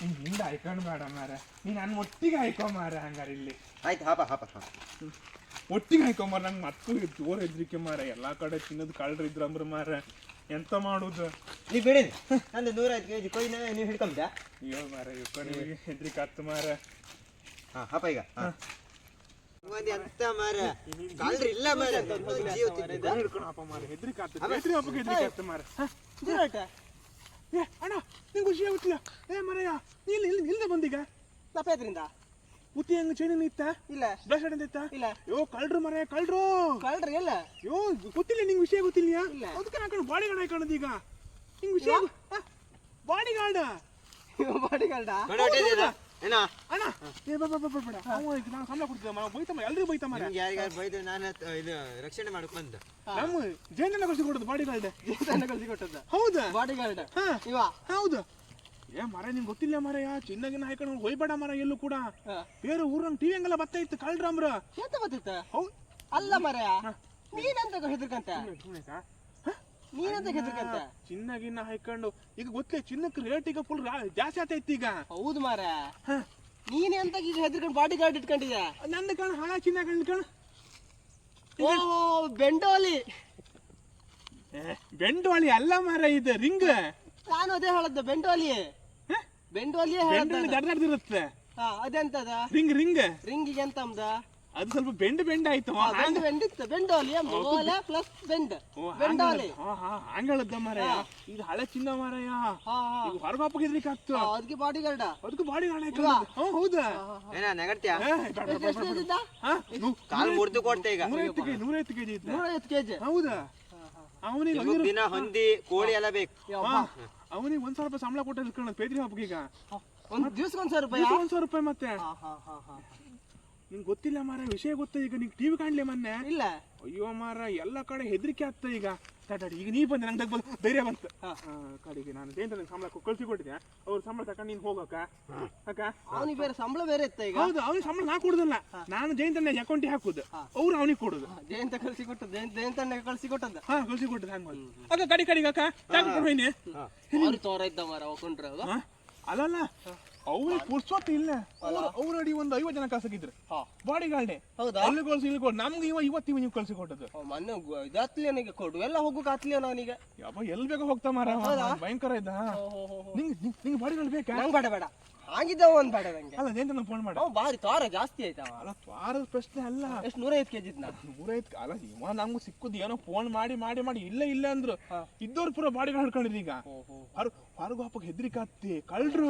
ನೀನ್ ಹಿಂದೆ ಆಯ್ಕೊಂಡು ಬೇಡ ಮಾರ. ನೀನು ನನ್ನ ಒಟ್ಟಿಗೆ ಆಯ್ಕೊ ಮಾರ ಹಂಗಾರೆ ಇಲ್ಲಿ. ಆಯ್ತು ಹಾಪ ಹಾಪ ಹಾಪ. ಒಟ್ಟಿಗೆ ಹಾಕೊಂಬಾರ ನಂಗೆ ಮತ್ತು ಜೋರ್ ಹೆದ್ರಿಕೆ ಮಾರ. ಎಲ್ಲಾ ಕಡೆ ತಿನ್ನೋದು ಇದ್ರ ಇದ್ರಂಬ್ರ ಮಾರ. ಎಂತ ಮಾಡುದು? ನೀ ಬಿಡಿ ನಂದು ನೂರ ಐದು ಕೆಜಿ ಕೊಯ್ನ ನೀವು ಹಿಡ್ಕೊಂಬ್ಯಾ ಅಯ್ಯೋ ಮಾರ ಈ ಕಡೆ ಹೆದ್ರಿಕೆ ಹತ್ತು ಮಾರ. ಹಾ ಹಪ್ಪ ಈಗ. ಎಂತ ಮಾರ. ಕಳ್ರಿ ಇಲ್ಲ ಮಾರ. ಜೀವ ತಿಂದಿದ್ದ. ಹಿಡ್ಕೊಂಡು ಹಾಪ ಮಾರ ಹೆದ್ರಿಕೆ ಆಗ್ತದೆ ಹೆದ್ರಿ ಹಬ್ಬಕ್ಕೆ ಹೆದ್ರಿಕೆ ಆಗ್ತ ಮಾರ. ಹ? ಏ ಅಣ್ಣ ನಿಂಗೆ ಖುಷಿ ಆಗುತ್ತಿಲ್ಲ ಏ ಮರಯ್ಯ ನೀ ಇಲ್ಲಿ ಇಲ್ಲಿ ಇಲ್ಲದೆ ಬಂದೀಗ? ತಪ್ಪೇದ್ರಿಂದ? ಉತ್ತಿ ಹಂಗ ಚೈನ ಇತ್ತ ಇಲ್ಲ. ಬ್ರಷ್ ಇತ್ತ? ಇಲ್ಲ. ಯೋ ಕಳ್ರು ಮರ ಕಳ್ರು ಕಳ್ರಿ ಇಲ್ಲ. ಯೋ ಗೊತ್ತಿಲ್ಲ ನಿಂಗೆ ವಿಷಯ ಗೊತ್ತಿಲ್ಲ ಇಲ್ಲ. ಅದಕ್ಕೆ ಕಣ ಬಾಡಿ ಗಾರ್ಡ್ ಹಾಕೊಂಡದ ಈಗ. ನಿಂಗೆ ವಿಷಯ ಬಾಡಿ ಗಾರ್ಡ್ ಬೇಡ, ಹೊರ್ಟಿದ್ದೀರಾ? ಅಣ್ಣ ಏ ಬಾ ಬಾ ಬಾ ಬಾ, ಬೇಡ ಈಗ ನಾನು ಸಂಬಳ ಕೊಡ್ತಿದ್ದೆ ಮರ ಬೈತಮ್ಮ ಎಲ್ರಿಗೂ ಬೈತಮ್ಮ ನಿಮ್ಗೆ ಯಾರಿಗಾರು ಬೈದು ನಾನು ಇದು ರಕ್ಷಣೆ ಮಾಡಕ್ ಬಂದ. ನಮ್ಮ ಜೈನನ್ನ ಕಳಿಸಿ ಕೊಡೋದು ಬಾಡಿ ಗಾರ್ಡ್ ಜೀತನ ಕಳ್ಸಿ ಕೊಟ್ಟದ್ದು. ಹೌದಾ? ಬಾಡಿಗಾರ್ಡ್ ಹಾ. ಇವ. ಹೌದು. ಏ ಮರ ನಿಂಗೆ ಗೊತ್ತಿಲ್ಲ ಮರ ಯಾ ಚಿನ್ನಗಿನ ಹಾಕೊಂಡು ಹೋಯ್ಬೇಡ ಮರ ಎಲ್ಲೂ ಕೂಡ. ಬೇರೆ ಊರಂಗ್ ಟಿವಿ ಹಂಗೆಲ್ಲ ಬರ್ತಾ ಇತ್ತು ಕಳ್ರಾಮ್ರ ಎಂತ ಬತ್ತಿತ್ತ ಹೌದು ಅಲ್ಲ ಮರ್ಯ ನೀನಂತ ಹೆದರ್ಕಂತ? ನೀನಂತ ಹೆದರ್ಕಂತ? ಚಿನ್ನಗಿನ್ನ ಹಾಕೊಂಡು ಈಗ ಗೊತ್ತಿಲ್ಲ ಚಿನ್ನಕ್ಕೆ ರೇಟ್ ಈಗ ಫುಲ್ ಜಾಸ್ತಿ ಆತ ಈಗ. ಹೌದು ಮಾರ. ನೀನೆ ಅಂತ ಈಗ ಹೆದರ್ಕೊಂಡು ಬಾಡಿಗಾರ್ಡ್ ಇಟ್ಕೊಂಡಿದ್ಯಾ? ನಂದು ಕಣ ಹಾಳ ಚಿನ್ನ ಕಣ್. ಕಣ ಓ ಬೆಂಡೋಲಿ. ಬೆಂಡೋಳಿ ಅಲ್ಲ ಮಾರ ಇದು ರಿಂಗ್. ನಾನು ಅದೇ ಹೇಳದ್ದು ಬೆಂಡೋಲಿ. ಬೆಂಡೋಲಿಯೇ ಬೆಂಡವಾಳಿ ಹೇಳದ್ದು ದಡ್ದಾಡ್ದಿರುತ್ತೆ ಹಾ ಅದೆಂತದ? Ring ring. ರಿಂಗಿಗೆ ಎಂತ ಅಂದ ಅದು ಸ್ವಲ್ಪ ಬೆಂಡ್ ಬೆಂಡ್ ಆಯ್ತು. ಬೆಂಡ್ ಬೆಂಡಿತ್ತು ಬೆಂಡೋಲಿ ಓಲೆ ಪ್ಲಸ್ ಬೆಂಡ್. ಬೆಂಡೋಲಿ ಹಂಗಳದ್ದ ಮಾರಯ್ಯ ಇದು ಹಳೆ ಚಿನ್ನ ಹಾ ಈಗ ಹೊರಗೆ ಹಾಪಗಿದ್ರಿಕ್ ಆಗ್ತು. ಅದಕ್ಕೆ ಬಾಡಿಗಾರ್ಡ ಅದಕ್ಕೂ ಬಾಡಿ ಗಾರ್ಡ್ ಹ್ಞೂ ಹೌದಾ? ಏನ ನೆಗಡ್ತೀಯ? ಕಾಲು ಬೇಡ, ಬೇಡ, ಬೇಡ, ಬೇಡ. ಎಷ್ಟಿದ್ದ ಹಾ? ನೂ- ಕಾಲ್ ಮುರಿದು ಕೊಡ್ತೆ ಈಗ. ನೂರೈವತ್ತು ಕೆಜಿ ನೂರೈವತ್ತು ಕೆಜಿ ನೂರೈವತ್ತು ಕೆಜಿ ಹೌದಾ? ಅವನಿಗೆ ದಿನ ಹೊಂದಿ ಕೋಳಿ ಎಲ್ಲ ಬೇಕು. ಅವನಿಗೆ ಒಂದ್ ಸಾವಿರ ರೂಪಾಯಿ ಸಂಬಳ ಕೊಟ್ಟು ಇಟ್ಕೊಳ್ಳೋದು ಪೇದ್ರಿ ಹಬ್ಬಕ್ಕೆ ಈಗ. ಒಂದ್ ದಿವ್ಸಕ್ಕೆ ಒಂದ್ ಸಾವಿರ ರೂಪಾಯಿ? ಒಂದ್ ಸಾವಿರ ರೂಪಾಯಿ ಮತ್ತೆ. ಹಾ ಹಾ ಹಾ ಹಾ. ನಿಂಗೆ ಗೊತ್ತಿಲ್ಲ ಮಾರ ವಿಷಯ ಗೊತ್ತ ಈಗ ನಿಂಗೆ ಟಿವಿ ಕಾಣ್ಲಿ ಮೊನ್ನೆ. ಇಲ್ಲ. ಅಯ್ಯೋ ಮಾರ ಎಲ್ಲ ಕಡೆ ಹೆದರಿಕೆ ಆಗ್ತಾ ಈಗ. ತಟಾಡಿ ಈಗ ನೀ ಬಂದೆ ನಂಗೆ ಬಂದು ಧೈರ್ಯ ಬಂತು. ಕಡೆಗೆ ನಾನು ದೇಂತ ನಂಗೆ ಸಂಬಳ ಕಳ್ಸಿ ಕೊಟ್ಟಿದ್ದೆ ಅವ್ರ ಸಂಬಳ ತಕೊಂಡು ನೀನು ಹೋಗಕ್ಕ? ಅಕ್ಕ? ಅವ್ನಿಗೆ ಬೇರೆ ಸಂಬಳ ಬೇರೆ ಇತ್ತ ಈಗ? ಹೌದು ಅವ್ನಿಗೆ ಸಂಬಳ ನಾ ಕೊಡುದಲ್ಲ. ನಾನು ಜಯಂತನ ಅಕೌಂಟಿಗೆ ಹಾಕುದು. ಅವ್ರು ಅವನಿಗೆ ಕೊಡುದು. ಜಯಂತ ಕಳ್ಸಿ ಕೊಟ್ಟು ಜಯಂತ ಜಯಂತಣ್ಣ ಕಳ್ಸಿ ಕೊಟ್ಟದ ಹಾ ಕಳ್ಸಿ ಕೊಟ್ಟದ ಹಂಗ ಅಕ್ಕ ಕಡಿ ಕಡಿಗೆ ಅಕ್ಕ. ಕೊಡ್ಬೇನಿ? ಅವ್ರು ತೋರ ಇದ್ದ ಮಾರ ಅವಾಗ ಅಲ್ಲಲ್ಲ. ಅವ್ರಿಗೆ ಪುರ್ಸೊತ್ತು ಇಲ್ಲ ಅವ್ರ ಅಡಿ ಒಂದು ಐವತ್ತು ಜನ ಕಳ್ಸಕಿದ್ರು ಹಾ. ಬಾಡಿ ಗಾರ್ಡೆ ಹೌದಾ? ಅಲ್ಲಿ ಕಳ್ಸಿ ಇಲ್ಲಿ ಕೊಡು. ನಮ್ಗೆ ಇವ ಇವತ್ತು ಇವ ನೀವು ಕಳ್ಸಿ ಕೊಟ್ಟದ್ದು. ಮೊನ್ನೆ ಗು- ಇದು ಹತ್ಲಿ ಅವನಿಗೆ ಕೊಡು. ಎಲ್ಲ ಹೋಗಕ್ಕೆ ಹತ್ಲಿ ಅವನಿಗೆ. ಯಪ್ಪ ಎಲ್ಲಿ ಬೇಕೋ ಹೋಗ್ತಾ ಮಾರ ಭಯಂಕರ ಇದ್ದ. ನಿಂಗೆ ನಿಂಗೆ ಬಾಡಿ ಗಾರ್ಡ್ ಬೇಕಾ? ನಂಗೆ ಬೇಡ ಬೇಡ. ಆಗಿದ್ದ ಒಂದ್ ಬೇಡ ನಂಗೆ. ಅಲ್ಲ ಜಯಂತ ಫೋನ್ ಮಾಡ. ಅವ ಬಾರಿ ತೋರ ಜಾಸ್ತಿ ಆಯ್ತಾ ಅಲ್ಲ ತ್ವಾರದ ಪ್ರಶ್ನೆ ಅಲ್ಲ. ಎಷ್ಟು ನೂರೈದು ಕೆಜಿ ನೂರೈತ್ ಅಲ್ಲ ಇವ ನಮ್ಗೆ ಸಿಕ್ಕುದು ಏನೋ ಫೋನ್ ಮಾಡಿ ಮಾಡಿ ಮಾಡಿ ಇಲ್ಲ ಇಲ್ಲ ಅಂದ್ರು. ಇದ್ದವ್ರು ಪೂರ ಬಾಡಿ ಗಾರ್ಡ್ ಹಿಡ್ಕೊಂಡಿರಿ ಈಗ ಹೊರ ಹೊರಗೆ ಹಾಪಕ್ ಹೆದ್ರಿಕೆ ಆಗ್ತಿ. ಕಳ್ರು.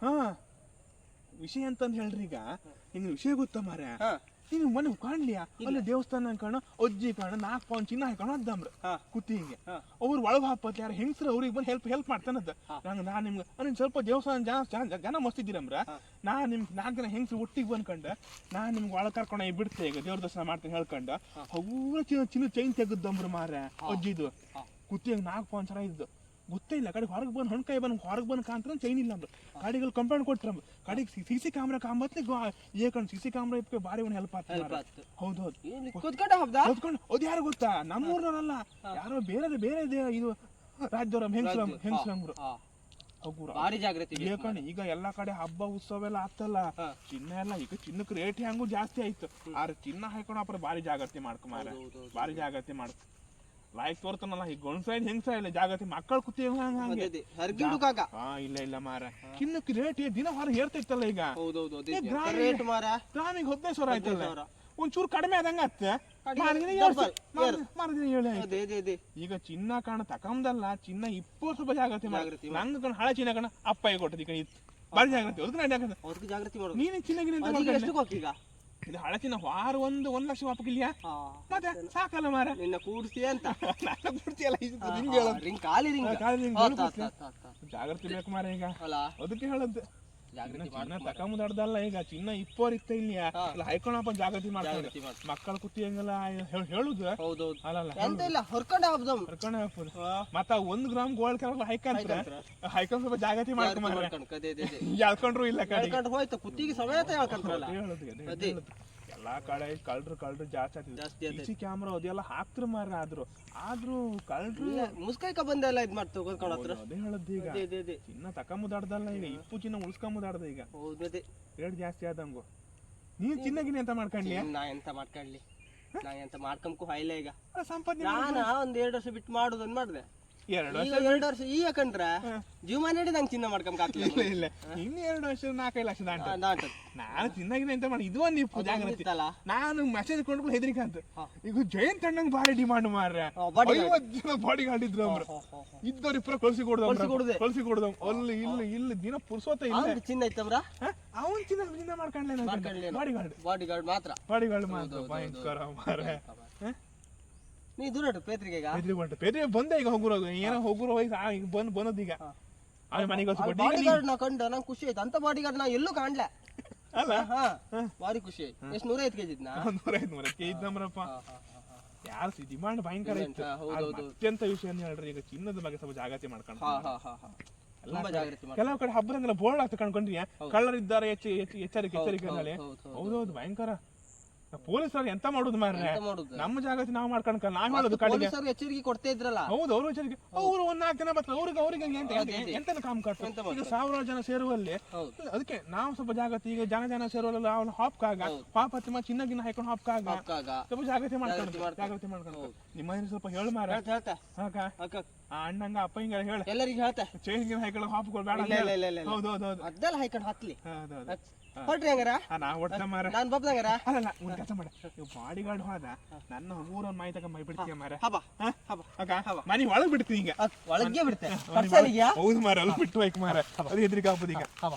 ಹಾ. ವಿಷಯ ಅಂತಂದ್ ಹೇಳ್ರಿ ಈಗ. ನಿನ್ ವಿಷಯ ಗೊತ್ತ ಮಾರ ನೀನು ಮನೆ ಕಾಣ್ಲಿಯಾ? ಅಲ್ಲಿ ದೇವಸ್ಥಾನ ಕಾಣ ಅಜ್ಜಿ ಕಾಣ ನಾಲ್ಕು ಪೌನ್ ಚಿನ್ನ ಹಾಕೋಣ ಅದ್ದಮ್ರ ಕುತ್ತಿ ಹಿಂಗೆ. ಅವ್ರು ಒಳಗೆ ಹಾಪತ್ ಯಾರ ಹೆಂಗಸ್ರು ಅವ್ರಿಗೆ ಬಂದು ಹೆಲ್ಪ್ ಹೆಲ್ಪ್ ಮಾಡ್ತಾನದ ನಂಗೆ ನಾ ನಿಮ್ಗೆ ನಿಮ್ ಸ್ವಲ್ಪ ದೇವಸ್ಥಾನ ಜನ ಜನ- ಮಸ್ತಿದ್ದೀರಮ್ರ ನಾ ನಿಮ್ ನಾಲ್ಕು ಜನ ಹೆಂಗಸ್ರು ಒಟ್ಟಿಗೆ ಬಂದ್ಕಂಡ ನಾ ನಿಮ್ಗೆ ಒಳಗೆ ಕರ್ಕೊಂಡು ಬಿಡ್ತೆ ಈಗ ದೇವ್ರ ದರ್ಶನ ಮಾಡ್ತೀನಿ ಹೇಳ್ಕೊಂಡ. ಅವ್ರ ಚಿನ್ನ ಚಿನ್ನ ಚೈನ್ ತೆಗದ್ದಮ್ರ ಮಾರ ಅಜ್ಜಿದು. ಕುತ್ತಿಗೆ ನಾಲ್ಕು ಪೌನ್ ಚೆನ್ನಾಗಿದ್ದು ಇದ್ದು. ಗೊತ್ತೇ ಇಲ್ಲ. ಕಡೆ ಹೊರಗೆ ಬಂದು ಹಣ್ಕಾಯಿ ಬಂದು ಹೊರಗೆ ಬಂದು ಕಾಂತ್ರ ಚೈನ್ ಇಲ್ಲ ಅಂದ್ರೆ. ಕಡೆಗಳು ಕಂಪ್ಲೇಂಟ್ ಕೊಟ್ರಮ್ಮ ಕಡೆಗೆ ಸಿ ಸಿ ಕ್ಯಾಮ್ರಾ ಕಾಂಬತ್ನೆ ಏಕಂಡ್ ಸಿ ಸಿ ಕ್ಯಾಮ್ರಾ ಇಪ್ಪ ಬಾರಿ ಒಂದು ಹೆಲ್ಪ್ ಆಗ್ತದೆ. ಹೌದು ಹೌದು. ಕೂತ್ಕೊಂಡು ಅದು ಯಾರು ಗೊತ್ತಾ? ನಮ್ಮೂರ್ನವರಲ್ಲ. ಯಾರೋ ಬೇರೆ ಬೇರೆ ಇದೆ ಇದು ರಾಜ್ಯದವ್ರ ಹೆಂಗಸ್ರ ಹೆಂಗಸ್ರಂಗ್ರು. ಹಾ. ಅವ್ರು ಭಾರಿ ಜಾಗೃತಿ ಬೇಕು. ಈಗ ಎಲ್ಲಾ ಕಡೆ ಹಬ್ಬ ಉತ್ಸವ ಎಲ್ಲ ಆಗ್ತಲ್ಲ. ಚಿನ್ನ ಎಲ್ಲ ಈಗ ಚಿನ್ನಕ್ಕೆ ರೇಟ್ ಹೆಂಗು ಜಾಸ್ತಿ ಆಯ್ತು. ಆದ್ರೆ ಚಿನ್ನ ಹಾಕೊಂಡು ಅಪ್ರ ಭಾರಿ ಜಾಗ್ರತೆ ಮಾಡ್ಕೊಂಬಾರ ಬಾರಿ. ಭಾರಿ ಜಾಗ್ರತೆ ಮಾಡ್ಕೊ. ಲೈಫ್ ತೋರ್ತಾನಲ್ಲ ಈ ಗಂಡ್ಸೈಡ್ ಹೆಂಗ್ಸ ಇಲ್ಲ ಜಾಗತಿ ಮಕ್ಕಳು ಕುತ್ತಿ. ಹರ್ಗಿಡು ಕಾಕ ಹಾ ಇಲ್ಲ ಇಲ್ಲ ಮಾರ ಕಿನ್ನು ರೇಟ್ ದಿನ ಹೊರ ಏರ್ತೈತಲ್ಲ ಈಗ? ಹೌದೌದು ರೇಟ್ ಮಾರ ಗ್ರಾಮಿಗೆ ಹದಿನೈದು ಸಾವಿರ ಆಯ್ತಲ್ಲ? ಒಂಚೂರು ಕಡಿಮೆ ಆದಂಗ ಅತ್ತ ಈಗ ಚಿನ್ನ ಕಾಣ ತಕಂದಲ್ಲ ಚಿನ್ನ ಇಪ್ಪತ್ತು ರೂಪಾಯಿ ಜಾಗೃತಿ ಜಾಗ್ರತೆ ಮಾಡಿ ನಂಗೆ ಕಣ ಹಳೆ ಚಿನ್ನ ಕಣ ಅಪ್ಪ ಕೊಟ್ಟದಿ ಕಣ ಬಾರಿ ಜಾಗೃತಿ ಜಾಗ್ರತೆ ಜಾಗೃತಿ. ನೀನು ಚಿನ್ನ ಗಿನ್ನ ಈಗ? ಎಷ್ಟು ಕೊಕ್ಕೀಗ ಇದು ಹಳತಿನ ವಾರ ಒಂದು ಒಂದ್ ಲಕ್ಷ ವಾಪಕ್ಕಿಲ್ಯಾ ಹಾ. ಮತ್ತೆ ಸಾಕಲ್ಲ ಮಾರ? ನಿನ್ನ ಕೂಡಿಸಿ ಅಂತ. <laughs> ನಾನು ಹೇಳೋದು. ರಿಂಗ್ ಖಾಲಿ ರಿಂಗ್ ಖಾಲಿ ring, ಹಾ, ಗೋಳು ತಾ, ಕೂತ್ಲೆ. ತಾ, ತಾ, ತಾ. ಜಾಗ್ರತೆ ಬೇಕು ಮಾರ ಈಗ. ಅದಕ್ಕೆ ಹೇಳದ್ದು ಜಾಗೃತಿ ತಕೊಂಬುದಾಡ್ದಲ್ಲ ಈಗ ಚಿನ್ನ ಇಪ್ಪೋರ್ ಇತ್ತ ಇಲ್ಲಿ. ಹೈಕೊಂಡಪ್ಪ ಜಾಗೃತಿ ಮಾಡ್ತಾರೆ. ಮಕ್ಕಳ ಕುತ್ತಿ ಹಂಗಲ್ಲ ಹೇಳುದು? ಅಲ್ಲಲ್ಲ ಹೊರ್ಕೊಂಡ ಮತ್ತ ಒಂದ್ ಗ್ರಾಮ್ ಗೋಲ್ಡ್ ಕಲರ್ ಹೈಕಂತ್ರ ಹೈಕೊಂಡ್ ಸ್ವಲ್ಪ ಜಾಗೃತಿ ಮಾಡ್ಕೊಂಡ್ರು ಇಲ್ಲ ಕಡೆ. ಹೋಯ್ತು ಕುತ್ತಿಗೆ ಸಮೇತ ಹೇಳ್ಕೊಂತಾರಲ್ಲ ಎಲ್ಲಾ ಕಡೆ ಕಳ್ರು ಕಳ್ರು ಜಾಸ್ತಿ ಜಾಸ್ತಿ ಆಗ್ತಿದೆ ಕ್ಯಾಮ್ರಾ ಅದೆಲ್ಲ ಹಾಕ್ತಿರ ಮಾರ್ರೆ ಆದ್ರು. ಆದ್ರೂ ಕಳ್ರು ಇಲ್ಲ ಮುಸ್ಕೈಕ ಬಂದೆಲ್ಲ ಇದ್ ಮಾಡ್ ಕೂತ್ಕೊಂಡು ಹತ್ರ. ಅದೇ ಹೇಳದ್ ಈಗ. ಅದೇ ಅದೇ ಅದೇ. ಚಿನ್ನ ತಕೊಂಬುದಾಡ್ದಲ್ಲ ಈಗ ಇಪ್ಪು ಚಿನ್ನ ಉಳ್ಸ್ಕೊಂಬುದಾಡ್ದ ಈಗ. ಹೌದು ಅದೇ. ರೇಟ್ ಜಾಸ್ತಿ ಆದಂಗು. ನೀನ್ ಚಿನ್ನಗಿನ ಎಂತ ಮಾಡ್ಕೊಂಡ್ಲಿ ನಾ ಎಂತ ಮಾಡ್ಕೊಳ್ಳಿ? ನಾ ಎಂತ ಮಾಡ್ಕೊಂಬಕು ಹಾಯ್ಲೆ ಈಗ. ಸಂಪಾದನೆ ನಾನು ಒಂದ್ ಎರಡು ವರ್ಷ ಬಿಟ್ಟು ಮಾಡುದನ್ ಮಾಡ್ದೆ. ಎರಡು ಈಗ ಎರಡು ವರ್ಷ ಈಗ ಕಂಡ್ರ ಜೀವನ ನೀಡಿ ನಂಗೆ ಚಿನ್ನ ಮಾಡ್ಕೊಂಬ ಇಲ್ಲ ಇಲ್ಲ ಇನ್ನು ಎರಡು ವರ್ಷ ನಾಲ್ಕೈದು ಲಕ್ಷ ದಾಂಟ. ನಾನು ಚಿನ್ನಗಿನ ಎಂತ ಮಾಡಿ ಇದು ಒಂದು ನಿಪ್ಪು ಜಾಗ್ರತೆ ನಾನು ಮೆಸೇಜ್ ಕೊಂಡ್ಬಿಟ್ಟು ಹೆದರಿಕೆ ಅಂತ. ಈಗ ಜಯಂತ್ ಅಣ್ಣಂಗ್ ಭಾರಿ ಡಿಮಾಂಡ್ bodyguard. ಐವತ್ತು ಜನ ಬಾಡಿ ಗಾಡಿದ್ರು ಅವ್ರು ಇದ್ದವ್ರು ಇಪ್ಪರ ಕಳ್ಸಿ ಕಳ್ಸಿ ಕೊಡುದೆ. ಕೊಡ್ದವ್ ಕಳ್ಸಿ ಕೊಡ್ದವ್ ಅಲ್ಲಿ ಇಲ್ಲಿ ಇಲ್ಲಿ ದಿನ ಪುರ್ಸೋತ ಇಲ್ಲ. ಚಿನ್ನ ಇತ್ತವ್ರ? ಅವನ್ ಚಿನ್ನ ಚಿನ್ನ ಮಾಡ್ಕೊಂಡ್ಲೆ. ಬಾಡಿ ಗಾರ್ಡ್ ಬಾಡಿ ಗಾರ್ಡ್ ಮಾತ್ರ. ಬಾಡಿ ಗಾರ್ಡ್ ಮಾತ್ರ ಭಯಂಕರ ಮಾರ್ರೆ. ನೀ ದೂರ ಇಟ್ಟು ಪೇತ್ರಿಗೆ ಈಗ. ಪೇದ್ರಿ ಬಂಟ ಪೇದ್ರಿ ಬಂದೆ ಈಗ ಹೋಗುರೋ ಏನೋ ಹೋಗುರೋ ವಯಸ್ಸು ಆ ಈಗ ಬಂದ್ ಬಂದದ್ ಈಗ. ಆಮೇಲೆ ಮನೆಗೆ ಹೊಸ ಬಾಡಿ ಗಾರ್ಡ್ ನಾ ಕಂಡ ನಂಗೆ ಖುಷಿ ಆಯ್ತು. ಅಂತ ಬಾಡಿ ಗಾರ್ಡ್ ನಾ ಎಲ್ಲೂ ಕಾಣ್ಲ. ಅಲ್ಲ? ಹಾ ಭಾರಿ ಖುಷಿ ಆಯ್ತು. ಎಷ್ಟು ನೂರ ಐದು ಕೆಜಿ ಇದ್ನಾ? ನೂರ ಐದು ನೂರ ಇದ್ ನಮ್ರಪ್ಪ ಯಾರು ಡಿಮಾಂಡ್ ಭಯಂಕರ ಇತ್ತು. ಹಾ, ಹೌದು, ಆದ್ರೆ ಹೌದು. ಅತ್ಯಂತ ವಿಷಯ ಏನ್ ಹೇಳ್ರಿ ಈಗ ಚಿನ್ನದ ಬಗ್ಗೆ ಸ್ವಲ್ಪ ಜಾಗೃತಿ ಮಾಡ್ಕೊಂಡು ಹಾ ಹಾ ಹಾ ಹಾ. ತುಂಬಾ ಜಾಗೃತಿ ಮಾಡಿ ಕೆಲವು ಕಡೆ ಹಬ್ಬದಂಗೆಲ್ಲ ಬೋರ್ಡ್ ಆಗ್ತಾ ಕಣ್ಕೊಂಡ್ರಿ. ಕಳ್ಳರ್ ಇದ್ದಾರೆ ಎಚ್ಚ- ಎಚ್ಚ- ಎಚ್ಚರಿಕೆ ಎಚ್ಚರಿಕೆ ಅಂತೇಳಿ ಹೌದು, ಹೌದು. ಹೌದೌದು ಭಯಂಕರ. ಪೊಲೀಸರು ಎಂತ ಮಾಡುದು ಮಾರ್ರೆ? ನಮ್ಮ ಜಾಗತಿ ನಾವು ಮಾಡ್ಕೊಂಡ್ ನಾವ್ ಹೇಳೋದು ಕಡಿಮೆ ಸರ್ ಎಚ್ಚರಿಕೆ ಕೊಡ್ತಾ ಇದ್ರಲ್ಲ. ಹೌದು ಅವರು ಎಚ್ಚರಿಕೆ. ಅವ್ರು ಒಂದ್ ನಾಲ್ಕು ಜನ ಬರ್ತಾರೆ. ಅವ್ರಿಗೆ ಅವ್ರಿಗೆ ಎಂತ ಎಂತ- ಕಾಮ್ ಕಟ್ಟು ಈಗ ಸಾವಿರಾರು ಜನ ಸೇರುವಲ್ಲಿ ಅದಕ್ಕೆ ನಾವು ಸ್ವಲ್ಪ ಜಾಗತಿ ಈಗ ಜನ ಜನ ಸೇರುವಲ್ಲ ಅವ್ನು ಹಾಪ್ಕಾಗ ಕಾಗ ಪಾಪ ಹತ್ತಿ ಚಿನ್ನ ಗಿನ್ನ ಹಾಕೊಂಡು ಹಾಪ್ ಕಾಗ ಸ್ವಲ್ಪ ಜಾಗೃತಿ ಮಾಡ್ಕೊಂಡು ಜಾಗೃತಿ ಮಾಡ್ಕೊಂಡು. ನಿಮ್ಮ ಮನೆ ಸ್ವಲ್ಪ ಹೇಳು ಮಾರ ಅಣ್ಣಂಗ ಅಪ್ಪ ಹಿಂಗ ಹೇಳ. ಎಲ್ಲರಿಗೆ ಹೇಳ್ತಾ. ಚೇಂಜ್ ಗಿನ್ನ ಹಾಕೊಂಡು ಹಾಪ್ ಬೇಡ ಇಲ್ಲ ಇಲ್ಲ ಇಲ್ಲ ಇಲ್ಲ ಹೌದು ಹೌದು ಹೌದು. ಅದೆಲ್ಲ ಹಾಕೊಂಡು ಹತ್ಲಿ ಹೌದು ಹೌದು. ಹೊಟ್ರಿ ಹಂಗಾರ ಆ, ನಾ ಒಟ್ಟ ಮಾರ ನಾನ್ ಬಬ್ದಂಗಾರ? ಅಲ್ಲಲ್ಲ ಒಂದ್ ಕೆಲಸ ಮಾಡ. ಬಾಡಿ ಗಾರ್ಡ್ ಹೋದ ನನ್ನ ಊರೊಂದ್ ಮಾಹಿತಿ ತಗೊಂಡ್ ಮೈ ಬಿಡ್ತೀಯ ಮಾರ ಹಬ್ಬ ಹಾ? ಹಬ್ಬ ಅಕ್ಕ ಮನೆ ಒಳಗ್ ಬಿಡ್ತೀನಿ ಈಗ. ಅದ್ ಒಳಗೆ ಬಿಡ್ತೆ. ಮನೆ ಒಳಗ್- ಹೌದು ಮಾರ ಅಲ್ಲಿ ಬಿಟ್ಟು ಹೋಯ್ಕ್ ಮಾರ ಅದು ಹೆದ್ರಿಕೆ ಆಗ್ಬೋದು ಈಗ ಹಬ್ಬ